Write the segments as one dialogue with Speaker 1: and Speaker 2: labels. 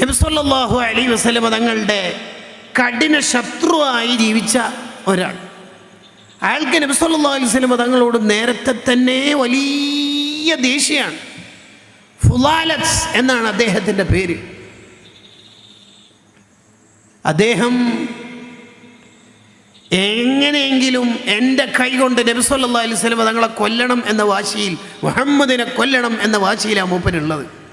Speaker 1: നബിസല്ലാഹു അലി വസ്ലമ തങ്ങളുടെ കഠിന ശത്രുവായി ജീവിച്ച ഒരാൾ. അയാൾക്ക് നബിസല്ലാ അലൈഹി വസ്ലമ തങ്ങളോട് നേരത്തെ തന്നെ വലിയ ദേഷ്യമാണ്. ഫുലാലത്ത് എന്നാണ് അദ്ദേഹത്തിന്റെ പേര്. അദ്ദേഹം എങ്ങനെയെങ്കിലും എന്റെ കൈ കൊണ്ട് നബിസല്ലാ അലൈഹി സ്വലമ തങ്ങളെ കൊല്ലണം എന്ന വാശിയിൽ മുഹമ്മദിനെ കൊല്ലണം എന്ന വാശിയിലാണ് മൂപ്പനുള്ളത്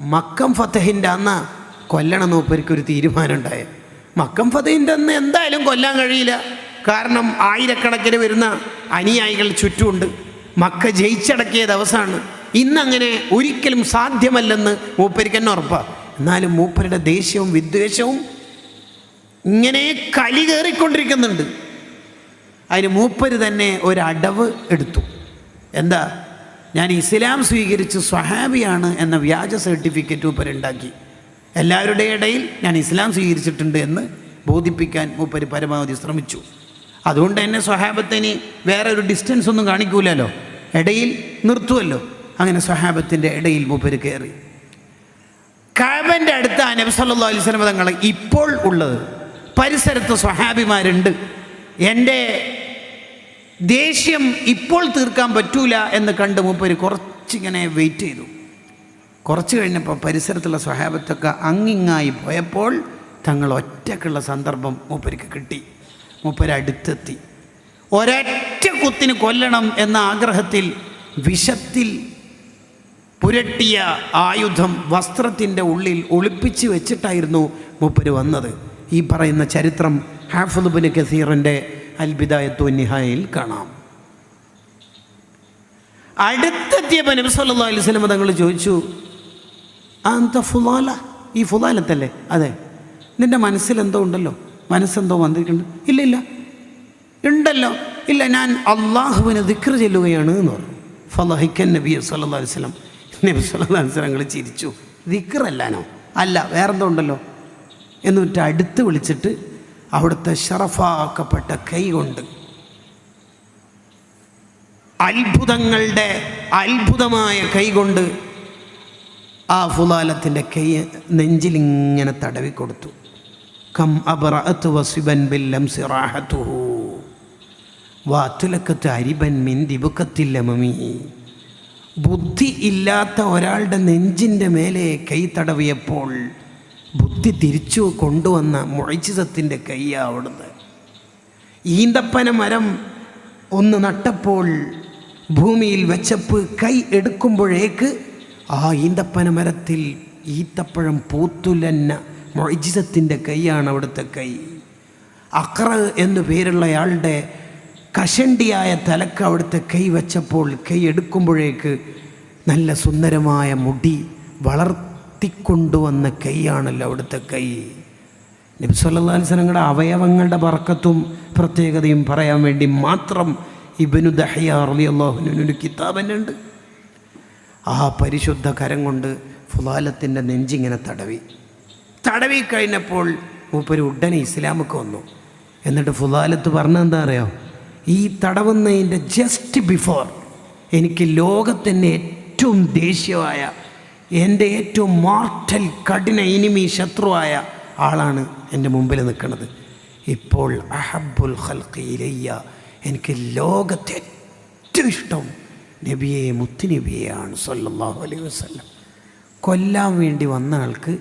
Speaker 1: മക്കം ഫത്തഹിന്റെ അന്ന് കൊല്ലണം മൂപ്പർക്ക് ഒരു തീരുമാനം ഉണ്ടായ മക്കം ഫത്തഹിന്റെ അന്ന് എന്തായാലും കൊല്ലാൻ കഴിയില്ല. കാരണം ആയിരക്കണക്കിന് വരുന്ന അനുയായികൾ ചുറ്റുമുണ്ട്. മക്ക ജയിച്ചടക്കിയ ദിവസമാണ്. ഇന്നങ്ങനെ ഒരിക്കലും സാധ്യമല്ലെന്ന് മൂപ്പരിക്ക് തന്നെ ഉറപ്പാണ് എന്നാലും മൂപ്പരുടെ ദേഷ്യവും വിദ്വേഷവും ഇങ്ങനെ കലി കയറിക്കൊണ്ടിരിക്കുന്നുണ്ട്. അതിന് മൂപ്പര് തന്നെ ഒരടവ് എടുത്തു. എന്താ? ഞാൻ ഇസ്ലാം സ്വീകരിച്ച് സ്വഹാബിയാണ് എന്ന വ്യാജ സർട്ടിഫിക്കറ്റ് മൂപ്പര് ഉണ്ടാക്കി എല്ലാവരുടെ ഇടയിൽ ഞാൻ ഇസ്ലാം സ്വീകരിച്ചിട്ടുണ്ട് എന്ന് ബോധിപ്പിക്കാൻ മൂപ്പർ പരമാവധി ശ്രമിച്ചു. അതുകൊണ്ട് തന്നെ സ്വഹാബത്തിന് വേറെ ഒരു ഡിസ്റ്റൻസ് ഒന്നും കാണിക്കൂലല്ലോ. ഇടയിൽ നിർത്തുമല്ലോ അങ്ങനെ സ്വഹാബത്തിന്റെ ഇടയിൽ മൂപ്പര് കയറി. കാബന്റെ അടുത്ത് നബി സല്ലല്ലാഹു അലൈഹി വസല്ലം തങ്ങൾ ഇപ്പോൾ ഉള്ളത്. പരിസരത്ത് സ്വഹാബിമാരുണ്ട്. എന്റെ ദേഷ്യം ഇപ്പോൾ തീർക്കാൻ പറ്റൂല എന്ന് കണ്ട് മൂപ്പര് കുറച്ചിങ്ങനെ വെയിറ്റ് ചെയ്തു. കുറച്ച് കഴിഞ്ഞപ്പോൾ പരിസരത്തുള്ള സ്വഹാബത്തൊക്കെ അങ്ങിങ്ങായി പോയപ്പോൾ തങ്ങൾ ഒറ്റക്കുള്ള സന്ദർഭം മൂപ്പർക്ക് കിട്ടി. മൂപ്പര് അടുത്തെത്തി. ഒരൊറ്റ കുത്തിന് കൊല്ലണം എന്ന ആഗ്രഹത്തിൽ വിഷത്തിൽ പുരട്ടിയ ആയുധം വസ്ത്രത്തിന്റെ ഉള്ളിൽ ഒളിപ്പിച്ച് വെച്ചിട്ടായിരുന്നു മൂപ്പര് വന്നത്. ഈ പറയുന്ന ചരിത്രം ഹാഫുദ്ബിന് കസീറിന്റെ അൽബിദായത്തു നിഹായിൽ കാണാം. അടുത്തെത്തിയപ്പോൾ നബി സല്ലല്ലാഹു അലൈഹി വസല്ലം തങ്ങൾ ചോദിച്ചു അന്ത ഫുലാല? ഈ ഫുലാലത്തല്ലേ? അതെ. നിന്റെ മനസ്സിൽ എന്തോ ഉണ്ടല്ലോ? മനസ്സെന്തോ വന്നിട്ടുണ്ട് ഇല്ല ഇല്ല. ഉണ്ടല്ലോ. ഇല്ല ഞാൻ അള്ളാഹുവിനെ ദിക്ർ ചെല്ലുകയാണ് എന്ന് പറഞ്ഞു. ഫലഹിക്കൻ നബി സല്ലല്ലാഹു അലൈഹി വസല്ലം. നബി സല്ലല്ലാഹു അലൈഹി വസല്ലം ചിരിച്ചു. ദിക്റല്ലാനോ? അല്ല വേറെന്തോ ഉണ്ടല്ലോ? എന്നിട്ട് അടുത്ത് വിളിച്ചിട്ട് അവിടുത്തെ ഷറഫാക്കപ്പെട്ട കൈ കൊണ്ട്. അത്ഭുതങ്ങളുടെ അത്ഭുതമായ കൈ കൊണ്ട് ആ ഫുലാലത്തിന്റെ കൈ നെഞ്ചിലിങ്ങനെ തടവി കൊടുത്തു കം അബറഅത്ത് വസിബൻ ബില്ലം സിറാഹത്തുഹു. വാത്തുലക്കത്ത് അരിബൻ മിൻ മമി ബുദ്ധി ഇല്ലാത്ത ഒരാളുടെ നെഞ്ചിന്റെ മേലെ കൈ തടവിയപ്പോൾ ബുദ്ധി തിരിച്ചു കൊണ്ടുവന്ന മുഴച്ചിതത്തിന്റെ കൈയാണ് അവിടുന്ന്. ഈന്തപ്പന മരം ഒന്ന് നട്ടപ്പോൾ ഭൂമിയിൽ വെച്ചപ്പ് കൈ എടുക്കുമ്പോഴേക്ക് ആ ഈന്തപ്പന മരത്തിൽ ഈത്തപ്പഴം പൂത്തുലന്ന മൊഴിജിതത്തിന്റെ കൈയാണ് അവിടുത്തെ കൈ. അക്ര എന്നു പേരുള്ളയാളുടെ കഷണ്ടിയായ തലക്ക് അവിടുത്തെ കൈ വെച്ചപ്പോൾ കൈ എടുക്കുമ്പോഴേക്ക് നല്ല സുന്ദരമായ മുടി വളർത്തിക്കൊണ്ടുവന്ന കൈയാണല്ലോ അവിടുത്തെ കൈ. നബ്സല്ലാസ്ലങ്ങളുടെ അവയവങ്ങളുടെ ബർക്കത്തും പ്രത്യേകതയും പറയാൻ വേണ്ടി മാത്രം ഇബനു ദഹ്യ അലി അള്ളാഹുനൊരു കിതാബ് തന്നെ ഉണ്ട്. ആ പരിശുദ്ധ കരം കൊണ്ട് ഫുലാലത്തിന്റെ നെഞ്ചിങ്ങനെ തടവി. തടവി കഴിഞ്ഞപ്പോൾ മൂപ്പര് ഉടനെ ഇസ്ലാമൊക്കെ വന്നു. എന്നിട്ട് ഫുലാലത്ത് പറഞ്ഞെന്താ അറിയോ? ഈ തടവുന്നതിന്റെ ജസ്റ്റ് ബിഫോർ എനിക്ക് ലോകത്തിന്റെ ഏറ്റവും ദേഷ്യമായ എന്റെ ഏറ്റവും മോർട്ടൽ കഠിന ഇനിമി ശത്രുവായ ആളാണ് എന്റെ മുമ്പിൽ നിൽക്കുന്നത്. ഇപ്പോൾ അഹബുൽ ഖൽഖി ഇലയ്യ എനിക്ക് ലോകത്തെ ഏറ്റവും ഇഷ്ടം നബിയെ മുത്തുനബിയെയാണ് സല്ലല്ലാഹു അലൈഹി വസല്ലം. കൊല്ലാൻ വേണ്ടി വന്ന ആൾക്ക്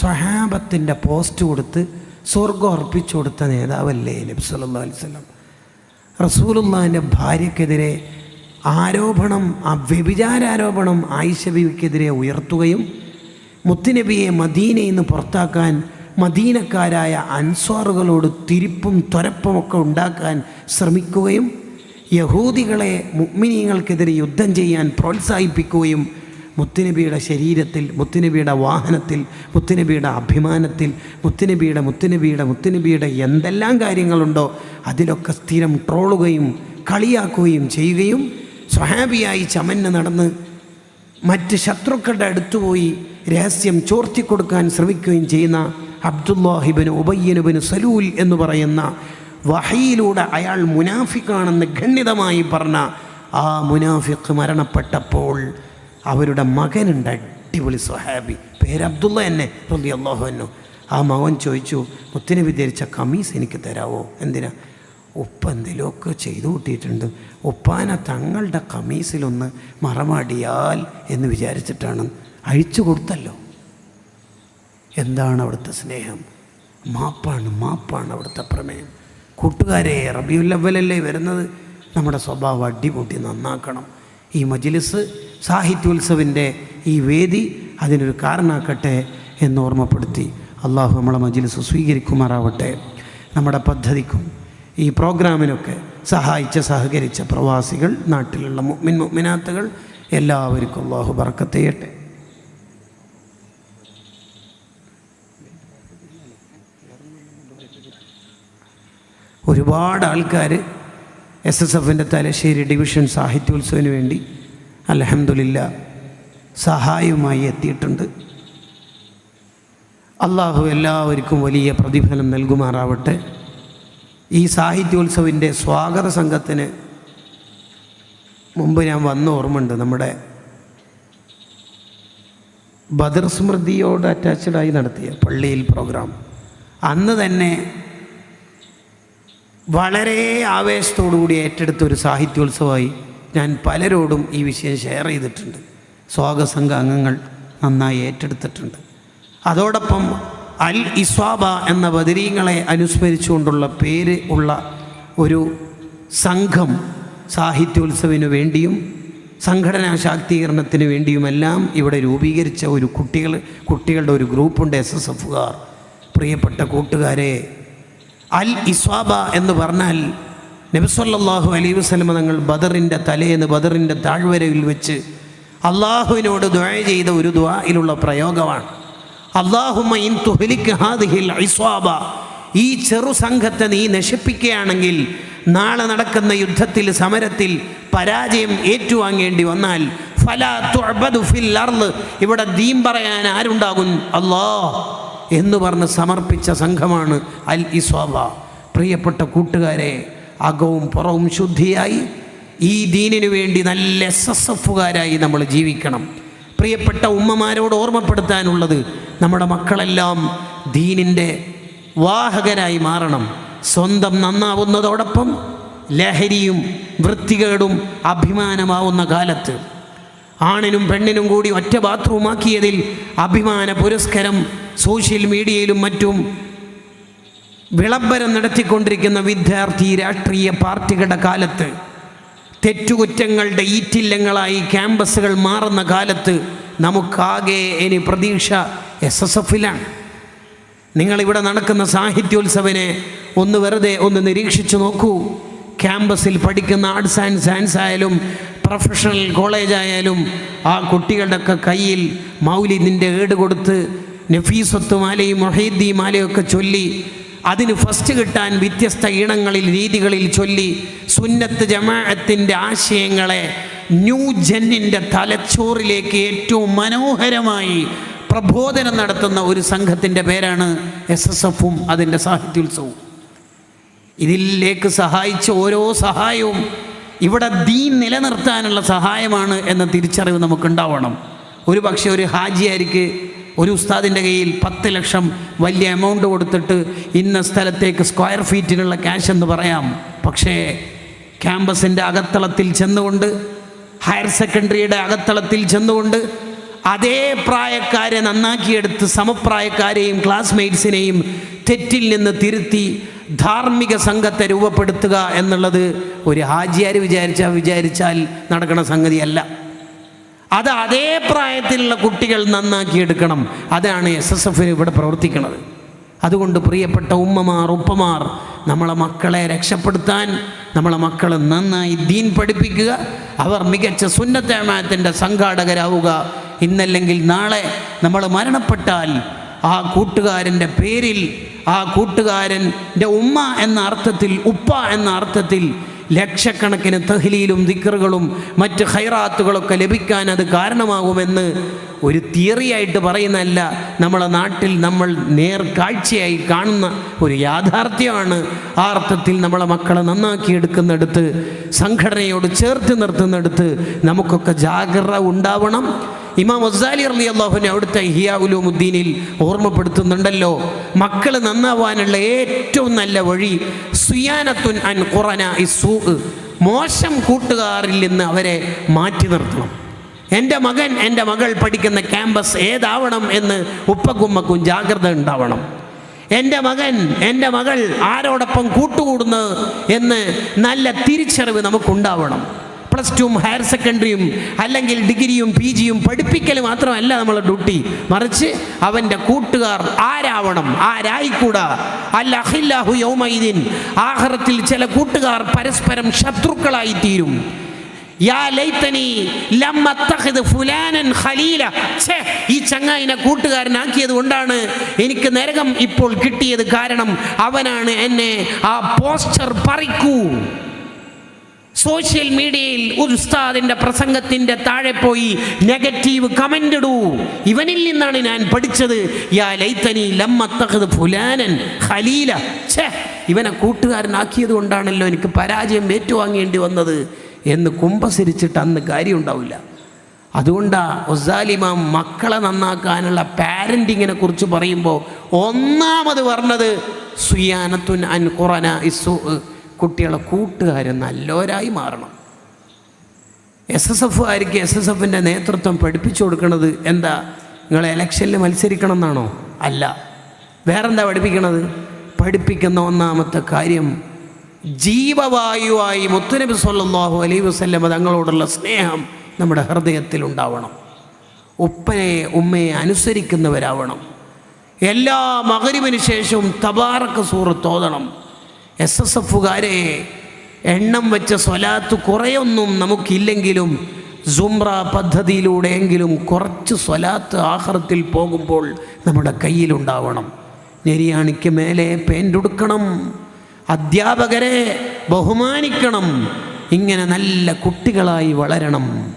Speaker 1: സ്വഹാബത്തിന്റെ പോസ്റ്റ് കൊടുത്ത് സ്വർഗം അർപ്പിച്ചു കൊടുത്ത നേതാവല്ലേ നബി സല്ലല്ലാഹു അലൈഹി വസല്ലം? റസൂലുള്ളാഹിന്റെ ഭാര്യക്കെതിരെ ആരോപണം ആ വ്യഭിചാരാരോപണം ആയിഷബിക്കെതിരെ ഉയർത്തുകയും മുത്തുനബിയെ മദീനയിൽ നിന്ന് പുറത്താക്കാൻ മദീനക്കാരായ അൻസ്വാറുകളോട് തിരിപ്പും തുരപ്പുമൊക്കെ ഉണ്ടാക്കാൻ ശ്രമിക്കുകയും യഹൂദികളെ മുഗ്മിനീങ്ങൾക്കെതിരെ യുദ്ധം ചെയ്യാൻ പ്രോത്സാഹിപ്പിക്കുകയും മുത്തുനബിയുടെ ശരീരത്തിൽ മുത്തുനബിയുടെ വാഹനത്തിൽ മുത്തുനബിയുടെ അഭിമാനത്തിൽ മുത്തുനബിയുടെ മുത്തുനബിയുടെ മുത്തുനബിയുടെ എന്തെല്ലാം കാര്യങ്ങളുണ്ടോ അതിലൊക്കെ സ്ഥിരം ട്രോളുകയും കളിയാക്കുകയും ചെയ്യുകയും സ്വഹാബിയായി ചമന്ന് നടന്ന് മറ്റ് ശത്രുക്കളുടെ അടുത്ത് പോയി രഹസ്യം ചോർത്തിക്കൊടുക്കാൻ ശ്രമിക്കുകയും ചെയ്യുന്ന അബ്ദുല്ലാഹിബിന് ഉബയ്യനുബിന് സലൂൽ എന്ന് പറയുന്ന വഹയിലൂടെ അയാൾ മുനാഫിക്കാണെന്ന് ഖണ്ഡിതമായി പറഞ്ഞ ആ മുനാഫിക്ക് മരണപ്പെട്ടപ്പോൾ അവരുടെ മകനുണ്ട് അടിപൊളി സ്വഹാബി. പേര് അബ്ദുള്ള എന്നെ അള്ളാഹു അള്ളാഹു ആ മകൻ ചോദിച്ചു മുത്തിനബി ധരിച്ച കമീസ് എനിക്ക് തരാവോ? എന്തിനാ? ഉപ്പ എന്തെങ്കിലുമൊക്കെ ചെയ്തു കൂട്ടിയിട്ടുണ്ട്. ഉപ്പാന തങ്ങളുടെ കമീസിലൊന്ന് മറമാടിയാൽ എന്ന് വിചാരിച്ചിട്ടാണ് അഴിച്ചു കൊടുത്തല്ലോ. എന്താണ് അവിടുത്തെ സ്നേഹം? മാപ്പാണ് മാപ്പാണ് അവിടുത്തെ പ്രമേയം. കൂട്ടുകാരെ റബിയുല്ലവലല്ലേ വരുന്നത്? നമ്മുടെ സ്വഭാവം അടിമുട്ടി നന്നാക്കണം. ഈ മജിലിസ് സാഹിത്യോത്സവിന്റെ ഈ വേദി അതിനൊരു കാരണമാക്കട്ടെ എന്ന് ഓർമ്മപ്പെടുത്തി. അള്ളാഹു നമ്മളെ മജിലിസ് സ്വീകരിക്കുമാറാവട്ടെ. നമ്മുടെ പദ്ധതിക്കും ഈ പ്രോഗ്രാമിനൊക്കെ സഹായിച്ച സഹകരിച്ച പ്രവാസികൾ നാട്ടിലുള്ള മുഅ്മിൻ മുഅ്മിനാത്തുകൾ എല്ലാവർക്കും അള്ളാഹു ബർക്കത്ത് ചെയ്യട്ടെ ഒരുപാട് ആൾക്കാർ എസ് എസ് എഫിന്റെ തലശ്ശേരി ഡിവിഷൻ സാഹിത്യോത്സവത്തിന് വേണ്ടി അലഹമില്ല സഹായവുമായി എത്തിയിട്ടുണ്ട്. അള്ളാഹു എല്ലാവർക്കും വലിയ പ്രതിഫലം നൽകുമാറാവട്ടെ. ഈ സാഹിത്യോത്സവിന്റെ സ്വാഗത സംഘത്തിന് മുമ്പ് ഞാൻ വന്ന ഓർമ്മയുണ്ട്. നമ്മുടെ ബദർ സ്മൃതിയോട് അറ്റാച്ച്ഡായി നടത്തിയ പള്ളിയിൽ പ്രോഗ്രാം. അന്ന് തന്നെ വളരെ ആവേശത്തോടുകൂടി ഏറ്റെടുത്ത ഒരു സാഹിത്യോത്സവമായി ഞാൻ പലരോടും ഈ വിഷയം ഷെയർ ചെയ്തിട്ടുണ്ട്. സ്വാഗത സംഘ അംഗങ്ങൾ നന്നായി ഏറ്റെടുത്തിട്ടുണ്ട്. അതോടൊപ്പം അൽ ഇസ്വാബ എന്ന ബദരീങ്ങളെ അനുസ്മരിച്ചുകൊണ്ടുള്ള പേര് ഉള്ള ഒരു സംഘം സാഹിത്യോത്സവിന് വേണ്ടിയും സംഘടനാ ശാക്തീകരണത്തിന് വേണ്ടിയുമെല്ലാം ഇവിടെ രൂപീകരിച്ച ഒരു കുട്ടികൾ കുട്ടികളുടെ ഒരു ഗ്രൂപ്പുണ്ട് എസ് എസ് എഫുകാർ പ്രിയപ്പെട്ട കൂട്ടുകാരെ അൽ ഇസ്വാബ എന്ന് പറഞ്ഞാൽ നബിസ്വല്ലാഹു അലൈ വസ്ലമ തങ്ങൾ ബദറിന്റെ തലേന്ന് ബദറിന്റെ താഴ്വരയിൽ വെച്ച് അള്ളാഹുവിനോട് ദ്വയ ചെയ്ത ഒരു ദ്വായിലുള്ള പ്രയോഗമാണ്. അള്ളാഹുമ ഇൻ തുഹലിക്ക് ഹാദിഹിൽ ഈ ചെറു സംഘത്തെ നീ നശിപ്പിക്കുകയാണെങ്കിൽ നാളെ നടക്കുന്ന യുദ്ധത്തിൽ സമരത്തിൽ പരാജയം ഏറ്റുവാങ്ങേണ്ടി വന്നാൽ ഫിൽ അർൾ ഇവിടെ ദീൻ പറയാൻ ആരുണ്ടാകും? അല്ലാ എന്ന് പറഞ്ഞ് സമർപ്പിച്ച സംഘമാണ് അൽ ഇസ്വാബ. പ്രിയപ്പെട്ട കൂട്ടുകാരെ അകവും പുറവും ശുദ്ധിയായി ഈ ദീനിനു വേണ്ടി നല്ല എസ് എസ് എഫുകാരായി നമ്മൾ ജീവിക്കണം. പ്രിയപ്പെട്ട ഉമ്മമാരോട് ഓർമ്മപ്പെടുത്താനുള്ളത് നമ്മുടെ മക്കളെല്ലാം ദീനിന്റെ വാഹകരായി മാറണം. സ്വന്തം നന്നാവുന്നതോടൊപ്പം ലഹരിയും വൃത്തികേടും അഭിമാനമാവുന്ന കാലത്ത് ആണിനും പെണ്ണിനും കൂടി ഒറ്റ ബാത്റൂമാക്കിയതിൽ അഭിമാന പുരസ്കരം സോഷ്യൽ മീഡിയയിലും മറ്റും വിളംബരം നടത്തിക്കൊണ്ടിരിക്കുന്ന വിദ്യാർത്ഥി രാഷ്ട്രീയ പാർട്ടികളുടെ കാലത്ത് തെറ്റുകുറ്റങ്ങളുടെ ഈറ്റില്ലങ്ങളായി ക്യാമ്പസുകൾ മാറുന്ന കാലത്ത് നമുക്കാകെ ഇനി പ്രതീക്ഷ എസ് എസ് എഫിലാണ് നിങ്ങളിവിടെ നടക്കുന്ന സാഹിത്യോത്സവനെ ഒന്ന് വെറുതെ ഒന്ന് നിരീക്ഷിച്ചു നോക്കൂ. ക്യാമ്പസിൽ പഠിക്കുന്ന ആർട്സ് ആൻഡ് സയൻസ് ആയാലും പ്രൊഫഷണൽ കോളേജ് ആയാലും ആ കുട്ടികളുടെയൊക്കെ കയ്യിൽ മൗലിദിന്റെ ഏട് കൊടുത്ത് നഫീസത്ത് മാലയും മൊഹീദ്ദി മാലയൊക്കെ ചൊല്ലി അതിന് ഫസ്റ്റ് കിട്ടാൻ വ്യത്യസ്ത ഇണങ്ങളിൽ രീതികളിൽ ചൊല്ലി സുന്നത്ത് ജമാഅത്തിന്റെ ആശയങ്ങളെ ന്യൂ ജന്നിന്റെ തലച്ചോറിലേക്ക് ഏറ്റവും മനോഹരമായി പ്രബോധനം നടത്തുന്ന ഒരു സംഘത്തിന്റെ പേരാണ് എസ് എസ് എഫും അതിന്റെ സാഹിത്യോത്സവവും. ഇതിലേക്ക് സഹായിച്ച ഓരോ സഹായവും ഇവിടെ ദീൻ നിലനിർത്താനുള്ള സഹായമാണ് എന്ന തിരിച്ചറിവ് നമുക്കുണ്ടാവണം. ഒരു പക്ഷേ ഒരു ഹാജിയായിരിക്ക് ഒരു ഉസ്താദിന്റെ കയ്യിൽ പത്ത് ലക്ഷം വലിയ എമൗണ്ട് കൊടുത്തിട്ട് ഇന്ന സ്ഥലത്തേക്ക് സ്ക്വയർ ഫീറ്റിനുള്ള ക്യാഷ് എന്ന് പറയാം. പക്ഷേ ക്യാമ്പസിന്റെ അകത്തളത്തിൽ ചെന്നുകൊണ്ട് ഹയർ സെക്കൻഡറിയുടെ അകത്തളത്തിൽ ചെന്നുകൊണ്ട് അതേ പ്രായക്കാരെ നന്നാക്കിയെടുത്ത് സമപ്രായക്കാരെയും ക്ലാസ്മേറ്റ്സിനെയും തെറ്റിൽ നിന്ന് തിരുത്തി ധാർമ്മിക സംഘത്തെ രൂപപ്പെടുത്തുക എന്നുള്ളത് ഒരു ഹാജിയാർ വിചാരിച്ചാൽ വിചാരിച്ചാൽ നടക്കുന്ന സംഗതിയല്ല. അത് അതേ പ്രായത്തിലുള്ള കുട്ടികൾ നന്നാക്കിയെടുക്കണം അതാണ് എസ് എസ് എഫിന് ഇവിടെ പ്രവർത്തിക്കുന്നത്. അതുകൊണ്ട് പ്രിയപ്പെട്ട ഉമ്മമാർ ഉപ്പമാർ നമ്മളെ മക്കളെ രക്ഷപ്പെടുത്താൻ നമ്മളെ മക്കളെ നന്നായി ദീൻ പഠിപ്പിക്കുക. അവർ മികച്ച സുന്നത്തേമാത്തിന്റെ സംഘാടകരാവുക. ഇന്നല്ലെങ്കിൽ നാളെ നമ്മൾ മരണപ്പെട്ടാൽ ആ കൂട്ടുകാരന്റെ പേരിൽ ആ കൂട്ടുകാരന്റെ ഉമ്മ എന്ന അർത്ഥത്തിൽ ഉപ്പ എന്ന അർത്ഥത്തിൽ ലക്ഷക്കണക്കിന് തഹ്ലീലും ദിക്കറുകളും മറ്റ് ഹൈറാത്തുകളൊക്കെ ലഭിക്കാൻ അത് കാരണമാകുമെന്ന് ഒരു തിയറിയായിട്ട് പറയുന്നതല്ല നമ്മളെ നാട്ടിൽ നമ്മൾ നേർ കാഴ്ചയായി കാണുന്ന ഒരു യാഥാർത്ഥ്യമാണ്. ആ അർത്ഥത്തിൽ നമ്മളെ മക്കളെ നന്നാക്കിയെടുക്കുന്നിടത്ത് സംഘടനയോട് ചേർത്ത് നിർത്തുന്നിടത്ത് നമുക്കൊക്കെ ജാഗ്രത ഉണ്ടാവണം. ഇമാം അസാലി അലി അള്ളാഹുവിനെ അവിടുത്തെ ഹിയാ ഉലൂമുദ്ദീനിൽ ഓർമ്മപ്പെടുത്തുന്നുണ്ടല്ലോ മക്കൾ നന്നാവാനുള്ള ഏറ്റവും നല്ല വഴി സുയാനത്തുൻ അൻ ഖുറന ഇസൂ മോശം കൂട്ടുകാരിൽ നിന്ന് അവരെ മാറ്റി നിർത്തണം. എന്റെ മകൻ എന്റെ മകൾ പഠിക്കുന്ന ക്യാമ്പസ് ഏതാവണം എന്ന് ഉപ്പക്കുമ്മക്കും ജാഗ്രത ഉണ്ടാവണം. എന്റെ മകൻ എന്റെ മകൾ ആരോടൊപ്പം കൂട്ടുകൂടുന്നത് എന്ന് നല്ല തിരിച്ചറിവ് നമുക്കുണ്ടാവണം. പ്ലസ് ടുവും ഹയർ സെക്കൻഡറിയും അല്ലെങ്കിൽ ഡിഗ്രിയും പി ജിയും പഠിപ്പിക്കൽ മാത്രമല്ല നമ്മളെ ഡ്യൂട്ടി. മറിച്ച് അവന്റെ കൂട്ടുകാർ ആരാവണം ആരായിക്കൂടാ? അല്ല അഹില്ലാഹു യൗമൈദീൻ ആഹ്റത്തിൽ ചില കൂട്ടുകാർ പരസ്പരം ശത്രുക്കളായി തീരും. ഈ ചങ്ങായിനെ കൂട്ടുകാരനാക്കിയത് കൊണ്ടാണ് എനിക്ക് നരകം ഇപ്പോൾ കിട്ടിയത് കാരണം അവനാണ് എന്നെ ആ പോസ്റ്റർ പറിക്കൂ. സോഷ്യൽ മീഡിയയിൽ ഒരു ഉസ്താദിന്റെ പ്രസംഗത്തിന്റെ താഴെ പോയി നെഗറ്റീവ് കമന്റ് ഇടൂ. ഇവനിൽ നിന്നാണ് ഞാൻ പഠിച്ചത്. യാ ലൈത്തനി ലമ്മത്തഹദ് ഫുലാനൻ ഖലീല. ഛേ ഇവനെ കൂട്ടുകാരനാക്കിയത് കൊണ്ടാണല്ലോ എനിക്ക് പരാജയം ഏറ്റുവാങ്ങേണ്ടി വന്നത്. എന്ന് കുമ്പസരിച്ചിട്ട് അന്ന് കാര്യം ഉണ്ടാവില്ല അതുകൊണ്ടാ ഒസാലിമാം മക്കളെ നന്നാക്കാനുള്ള പാരന്റിങ്ങിനെ കുറിച്ച് പറയുമ്പോൾ ഒന്നാമത് പറഞ്ഞത് സുയാനത്തുൻ അൻ ഖുറന ഇസു കുട്ടികളെ കൂട്ടുകാർ നല്ലവരായി മാറണം. എസ് എസ് എഫ് ആയിരിക്കും എസ് എസ് എഫിന്റെ നേതൃത്വം പഠിപ്പിച്ചു കൊടുക്കുന്നത് എന്താ? നിങ്ങൾ ഇലക്ഷനിൽ മത്സരിക്കണം എന്നാണോ? അല്ല. വേറെന്താ പഠിപ്പിക്കണത്? പഠിപ്പിക്കുന്ന ഒന്നാമത്തെ കാര്യം ജീവവായുവായി മുത്തുനബി സല്ലല്ലാഹു അലൈഹി വസ്ല്ലം തങ്ങളോടുള്ള സ്നേഹം നമ്മുടെ ഹൃദയത്തിൽ ഉണ്ടാവണം. ഉപ്പനെ ഉമ്മയെ അനുസരിക്കുന്നവരാവണം. എല്ലാ മകരിവിന് ശേഷവും തബാറക്ക് സൂറത്ത് ഓതണം. എസ് എസ് എഫുകാരെ എണ്ണം വെച്ച സ്വലാത്ത് കുറേയൊന്നും നമുക്കില്ലെങ്കിലും സുംറ പദ്ധതിയിലൂടെയെങ്കിലും കുറച്ച് സ്വലാത്ത് ആഹ്റത്തിൽ പോകുമ്പോൾ നമ്മുടെ കയ്യിലുണ്ടാവണം. നെരിയാണിക്ക് മേലെ പേന്റുടുക്കണം അധ്യാപകരെ ബഹുമാനിക്കണം. ഇങ്ങനെ നല്ല കുട്ടികളായി വളരണം.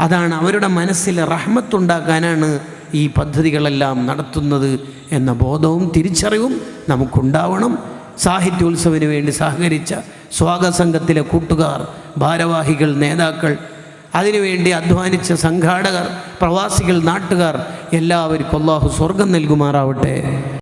Speaker 1: അതാണ് അവരുടെ മനസ്സിൽ റഹ്മത്തുണ്ടാക്കാനാണ് ഈ പദ്ധതികളെല്ലാം നടത്തുന്നത് എന്ന ബോധവും തിരിച്ചറിവും നമുക്കുണ്ടാവണം. സാഹിത്യോത്സവത്തിന് വേണ്ടി സഹകരിച്ച സ്വാഗത സംഘത്തിലെ കൂട്ടുകാർ ഭാരവാഹികൾ നേതാക്കൾ അതിനുവേണ്ടി അധ്വാനിച്ച സംഘാടകർ പ്രവാസികൾ നാട്ടുകാർ എല്ലാവർക്കും അള്ളാഹു സ്വർഗം നൽകുമാറാവട്ടെ.